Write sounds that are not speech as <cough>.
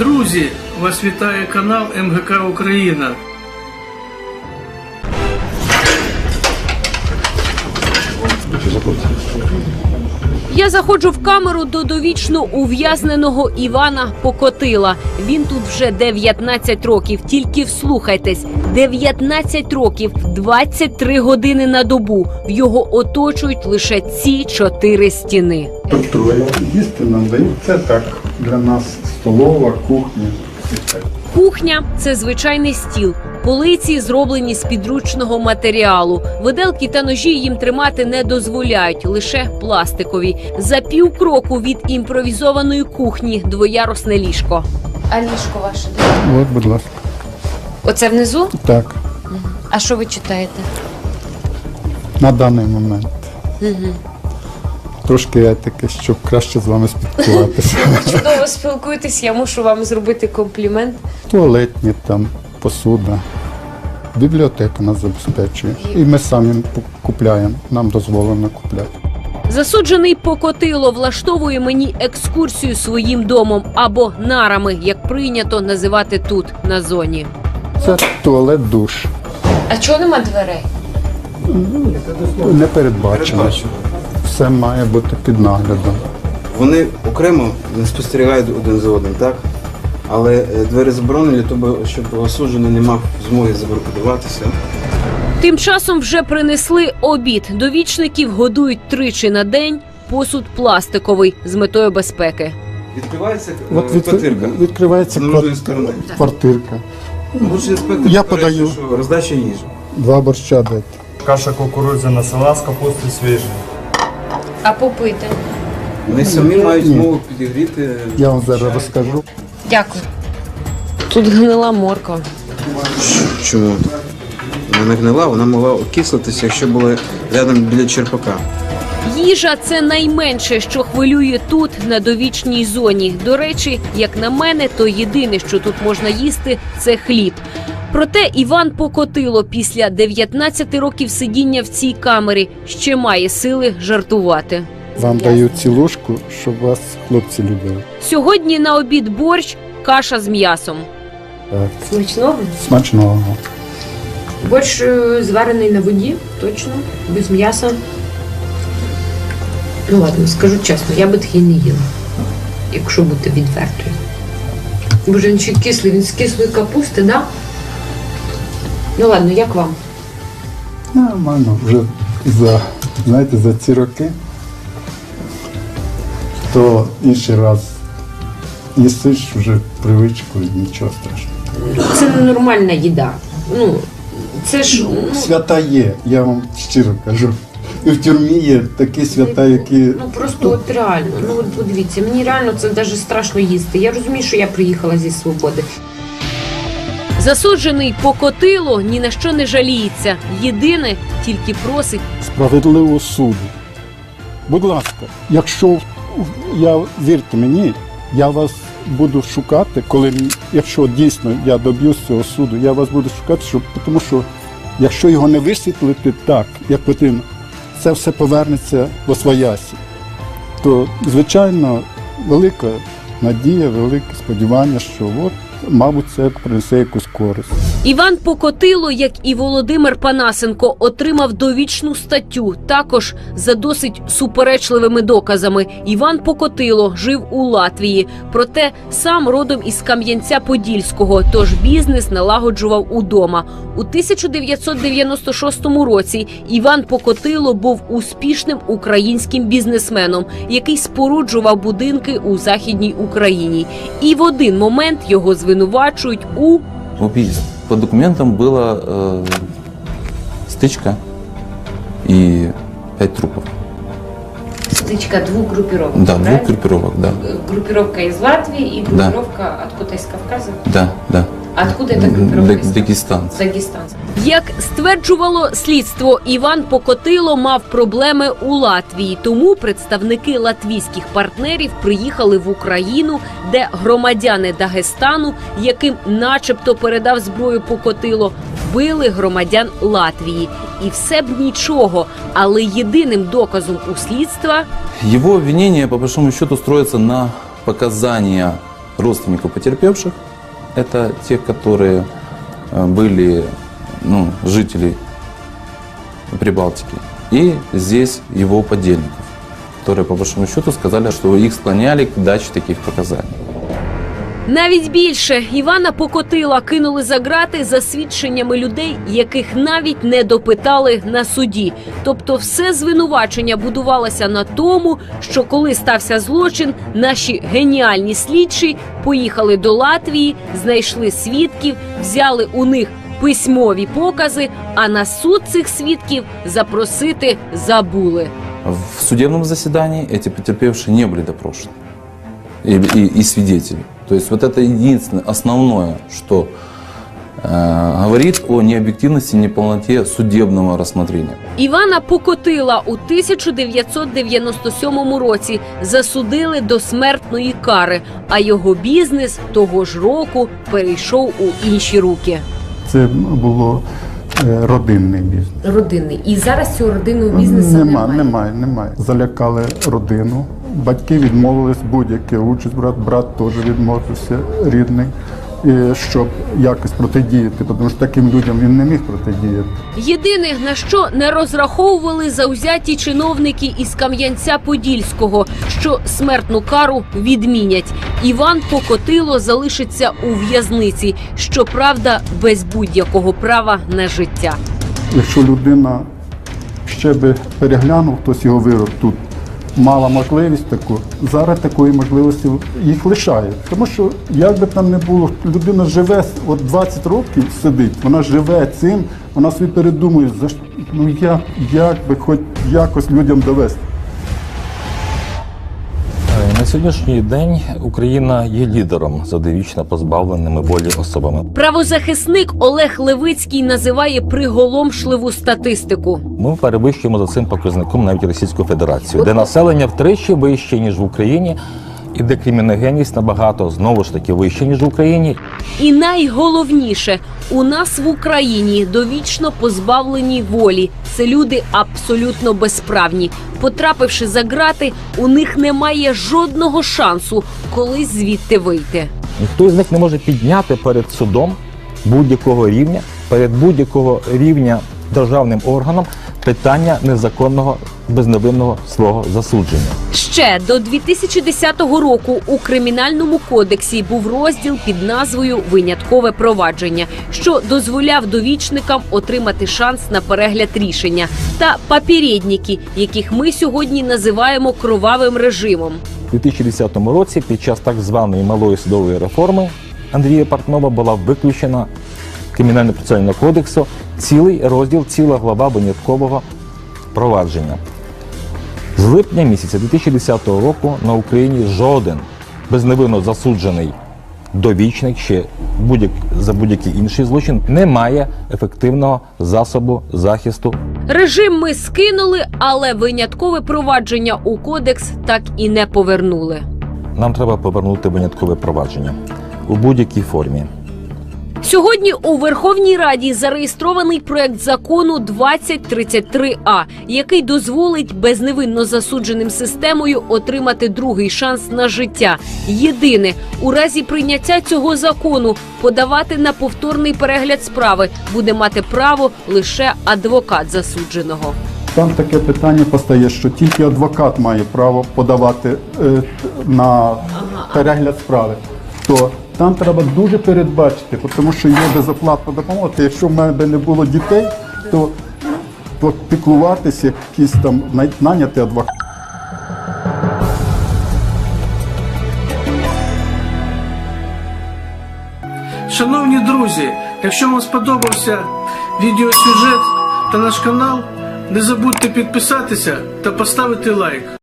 Друзі, вас вітає канал МГК Україна. Я заходжу в камеру до довічно ув'язненого Івана Покотила. Він тут вже 19 років. Тільки вслухайтесь, 19 років, 23 години на добу. В його оточують лише ці чотири стіни. Тут троє. Їсти нам дають. Це так для нас столова, кухня. Кухня це звичайний стіл. Полиці зроблені з підручного матеріалу. Виделки та ножі їм тримати не дозволяють, лише пластикові. За пів кроку від імпровізованої кухні двоярусне ліжко. А ліжко ваше де? От, будь ласка. Оце внизу? Так, А що ви читаєте? на даний момент. Трошки етики, щоб краще з вами спілкуватися. <laughs> Чудово спілкуєтесь, я мушу вам зробити комплімент. Туалетні там, посуда. Бібліотека нас забезпечує. І ми самі купляємо, нам дозволено купляти. Засуджений Покотило влаштовує мені екскурсію своїм домом або нарами, як прийнято називати тут на зоні. Це туалет, душ. А чого нема дверей? Не передбачено. Все має бути під наглядом. Вони окремо не спостерігають один за одним, так? Але е, двері заборонені, тому щоб осуджений не мав змоги забаркодуватися. Тим часом вже принесли обід. Довічників годують тричі на день. Посуд пластиковий з метою безпеки. Відкривається е, От від- квартирка відкривається квар- сторони. квартирка. Лучший інспектор Я подаю. що роздача їжі. Два борща дайте. Каша кукурудзяна сала з капусти свіжої. А попити? Вони самі мають змогу підігріти. Я вам зараз розкажу. Дякую. Тут гнила морква. Чому? Вона не гнила, вона могла окислитися, якщо були рядом біля черпака. Їжа це найменше, що хвилює тут, на довічній зоні. До речі, як на мене, то єдине, що тут можна їсти, це хліб. Проте Іван Покотило після 19 років сидіння в цій камері ще має сили жартувати. Вам дають цю ложку, щоб вас хлопці любили. Сьогодні на обід борщ, каша з м'ясом. Так. Смачного. Смачного. Борщ е, зварений на воді, точно, без м'яса. Ну ладно, скажу чесно, я би такий не їла, якщо бути відвертою. Боже, він ще кислий, він з кислої капусти, да? Ну ладно, як вам? Нормально, вже за, знаєте, за ці роки, то інший раз їсиш вже привичку і нічого страшного. Це ненормальна їда. Ну, це ж ну, Свята є, я вам щиро кажу. І в тюрмі є такі свята, які ну просто от реально. Ну от подивіться, мені реально це навіть страшно їсти. Я розумію, що я приїхала зі свободи. Засуджений Покотило ні на що не жаліється. Єдине тільки просить справедливого суду. Будь ласка, якщо я вірте мені, я вас буду шукати, коли якщо дійсно я доб'юсь цього суду, я вас буду шукати, щоб тому що якщо його не висвітлити так, як потрібно, це все повернеться до своясі. То, звичайно, велика надія, велике сподівання, що от, мабуть, це принесе якусь користь. Іван Покотило, як і Володимир Панасенко, отримав довічну статтю. Також за досить суперечливими доказами. Іван Покотило жив у Латвії, проте сам родом із Кам'янця-Подільського, тож бізнес налагоджував удома. У 1996 році Іван Покотило був успішним українським бізнесменом, який споруджував будинки у західній Україні. І в один момент його звинувачують у убийств. По документам была э, стычка и пять трупов. Стычка двух группировок. Да, правильно? двух группировок, да. Группировка из Латвии и Да. группировка откуда из Кавказа. Да, да. Откуда эта группировка? Даг- из Як стверджувало слідство, Іван Покотило мав проблеми у Латвії, тому представники латвійських партнерів приїхали в Україну, де громадяни Дагестану, яким, начебто, передав зброю Покотило, вбили громадян Латвії. І все б нічого, але єдиним доказом у слідства Его обвинение, по большому счету, строится на показания родственников потерпевших. Это те, которые э, были ну, жители Прибалтики. И здесь его подельников, которые по большому счету сказали, что их склоняли к даче таких показаний. Навіть більше Івана Покотила кинули за грати за свідченнями людей, яких навіть не допитали на суді. Тобто, все звинувачення будувалося на тому, що коли стався злочин, наші геніальні слідчі поїхали до Латвії, знайшли свідків, взяли у них письмові покази, а на суд цих свідків запросити забули. В судебном заседании эти потерпевшие не были допрошены. И, и- и свидетели. То есть вот это единственное, основное, что э, говорит о необъективности, неполноте судебного рассмотрения. Івана Покотила у 1997 році засудили до смертної кари, а його бізнес того ж року перейшов у інші руки. Це було е, родинний бізнес. Родинний. І зараз цього родинного Нема, немає, немає. Залякали родину. Батьки відмовились будь-яке участь брат, брат теж відмовився рідний, і щоб якось протидіяти, тому що таким людям він не міг протидіяти. Єдине на що не розраховували заузяті чиновники із Кам'янця-Подільського, що смертну кару відмінять. Іван Покотило залишиться у в'язниці, щоправда, без будь-якого права на життя. Якщо людина ще би переглянув хтось його вирок тут, мала можливість таку, зараз такої можливості їх лишає. Тому що як би там не було, людина живе от 20 років сидить, вона живе цим, вона собі передумує, за що- ну як, як би хоч якось людям довести. На сьогоднішній день Україна є лідером за довічно позбавленими волі особами. Правозахисник Олег Левицький називає приголомшливу статистику. Ми перевищуємо за цим показником навіть Російську Федерацію, де населення втричі вище ніж в Україні, і де криміногенність набагато знову ж таки вище ніж в Україні. І найголовніше, у нас в Україні довічно позбавлені волі. Це люди абсолютно безправні. Потрапивши за грати, у них немає жодного шансу колись звідти вийти. Ніхто з них не може підняти перед судом будь-якого рівня, перед будь-якого рівня державним органом питання незаконного безневинного свого засудження. Ще до 2010 року у кримінальному кодексі був розділ під назвою Виняткове провадження, що дозволяв довічникам отримати шанс на перегляд рішення, та папірєдніки, яких ми сьогодні називаємо кровавим режимом. У 2010 році під час так званої малої судової реформи Андрія Портнова була виключена кримінально процесуального кодексу цілий розділ, ціла глава виняткового провадження. З липня місяця 2010 року на Україні жоден безневинно засуджений довічник чи будь за будь-який інший злочин не має ефективного засобу захисту Режим ми скинули, але виняткове провадження у кодекс так і не повернули. Нам треба повернути виняткове провадження у будь-якій формі. Сьогодні у Верховній Раді зареєстрований проект закону 2033А, який дозволить безневинно засудженим системою отримати другий шанс на життя. Єдине, у разі прийняття цього закону подавати на повторний перегляд справи буде мати право лише адвокат засудженого. Там таке питання постає, що тільки адвокат має право подавати е, на перегляд справи. То там треба дуже передбачити, тому що є безоплатна допомога. Якщо в мене не було дітей, то, піклуватися, якийсь там наняти адвоката. Шановні друзі, якщо вам сподобався відеосюжет та наш канал, не забудьте підписатися та поставити лайк.